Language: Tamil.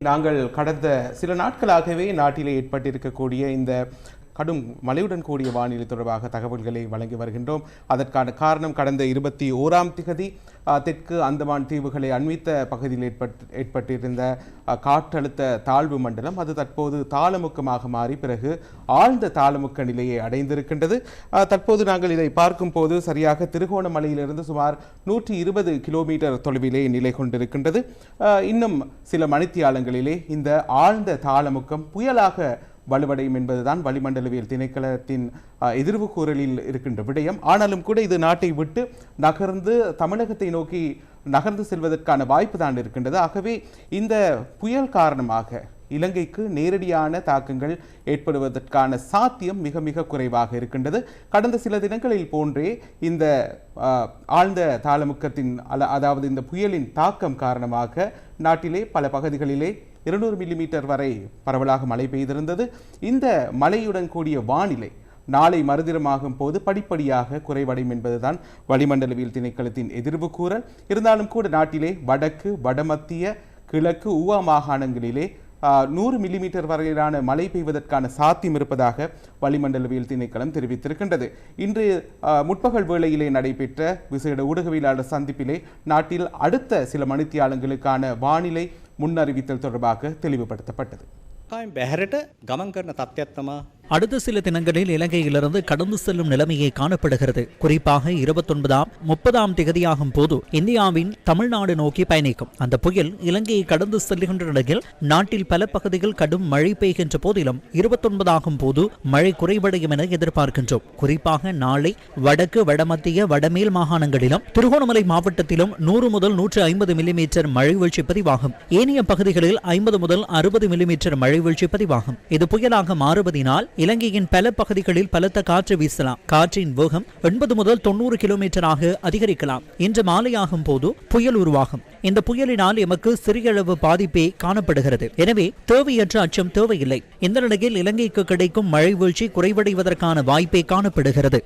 நாங்கள் கடந்த சில நாட்களாகவே நாட்டிலே ஏற்பட்டிருக்கக்கூடிய இந்த கடும் மழையுடன் கூடிய வானிலை தொடர்பாக தகவல்களை வழங்கி வருகின்றோம். அதற்கான காரணம் கடந்த இருபத்தி ஓராம் திகதி தெற்கு அந்தமான் தீவுகளை அண்மித்த பகுதியில் ஏற்பட்டு ஏற்பட்டிருந்த காற்றழுத்த தாழ்வு மண்டலம் அது தற்போது தாளமுக்கமாக மாறி பிறகு ஆழ்ந்த தாளமுக்க நிலையை அடைந்திருக்கின்றது. அஹ், தற்போது நாங்கள் இதை பார்க்கும்போது சரியாக திருகோணமலையிலிருந்து சுமார் நூற்றி இருபது கிலோமீட்டர் தொலைவிலே நிலை கொண்டிருக்கின்றது. இன்னும் சில மணித்தியாலங்களிலே இந்த ஆழ்ந்த தாளமுக்கம் புயலாக வலுவடையும் என்பதுதான் வளிமண்டலவியல் திணைக்களத்தின் எதிர்வு கூறலில் இருக்கின்ற விடயம். ஆனாலும் கூட இது நாட்டை விட்டு நகர்ந்து தமிழகத்தை நோக்கி நகர்ந்து செல்வதற்கான வாய்ப்பு தான் இருக்கின்றது. ஆகவே இந்த புயல் காரணமாக இலங்கைக்கு நேரடியான தாக்கங்கள் ஏற்படுவதற்கான சாத்தியம் மிக மிக குறைவாக இருக்கின்றது. கடந்த சில தினங்களில் போன்றே இந்த ஆழ்ந்த தாளமுக்கத்தின் அதாவது இந்த புயலின் தாக்கம் காரணமாக நாட்டிலே பல பகுதிகளிலே இருநூறு மில்லிமீட்டர் வரை பரவலாக மழை பெய்திருந்தது. இந்த மழையுடன் கூடிய வானிலை நாளை மறுதினமாகும் போது படிப்படியாக குறைவடையும் என்பதுதான் வளிமண்டலவியல் திணைக்களத்தின் எதிர்வு கூறல். இருந்தாலும் கூட நாட்டிலே வடக்கு வடமத்திய கிழக்கு ஊவா மாகாணங்களிலே நூறு மில்லிமீட்டர் வரையிலான மழை பெய்வதற்கான சாத்தியம் இருப்பதாக வளிமண்டலவியல் திணைக்களம் தெரிவித்திருக்கின்றது இன்று ஆஹ், முற்பகல் வேளையிலே நடைபெற்ற விசேட ஊடகவியலாளர் சந்திப்பிலே நாட்டில் அடுத்த சில மணித்தியாலங்களுக்கான வானிலை முன்னறிவித்தல் தொடர்பாக தெளிவுபடுத்தப்பட்டது කායෙන් බැහැරට ගමන් කරන තත්ත්වයක් තමා அடுத்த சில தினங்களில் இலங்கையிலிருந்து கடந்து செல்லும் நிலைமையை காணப்படுகிறது. குறிப்பாக இருபத்தொன்பதாம் முப்பதாம் திகதியாகும் போது இந்தியாவின் தமிழ்நாடு நோக்கி பயணிக்கும். அந்த புயல் இலங்கையை கடந்து செல்லுகின்ற நிலையில் நாட்டில் பல பகுதிகள் கடும் மழை பெய்கின்ற போதிலும் இருபத்தொன்பதாகும் போது மழை குறைவடையும் என எதிர்பார்க்கின்றோம். குறிப்பாக நாளை வடக்கு வடமத்திய வடமேல் மாகாணங்களிலும் திருகோணமலை மாவட்டத்திலும் நூறு முதல் நூற்று ஐம்பது மில்லிமீட்டர் மழை வீழ்ச்சி பதிவாகும். ஏனைய பகுதிகளில் ஐம்பது முதல் அறுபது மில்லிமீட்டர் மழை வீழ்ச்சி பதிவாகும். இது புயலாக மாறுவதினால் இலங்கையின் பல பகுதிகளில் பலத்த காற்று வீசலாம். காற்றின் வேகம் எண்பது முதல் தொண்ணூறு கிலோமீட்டராக அதிகரிக்கலாம். இன்று மாலையாகும் போது புயல் உருவாகும். இந்த புயலினால் எமக்கு சிறிய அளவு பாதிப்பே காணப்படுகிறது. எனவே தேவையற்ற அச்சம் தேவையில்லை. இந்த நிலையில் இலங்கைக்கு கிடைக்கும் மழை வீழ்ச்சி குறைவடைவதற்கான வாய்ப்பே காணப்படுகிறது.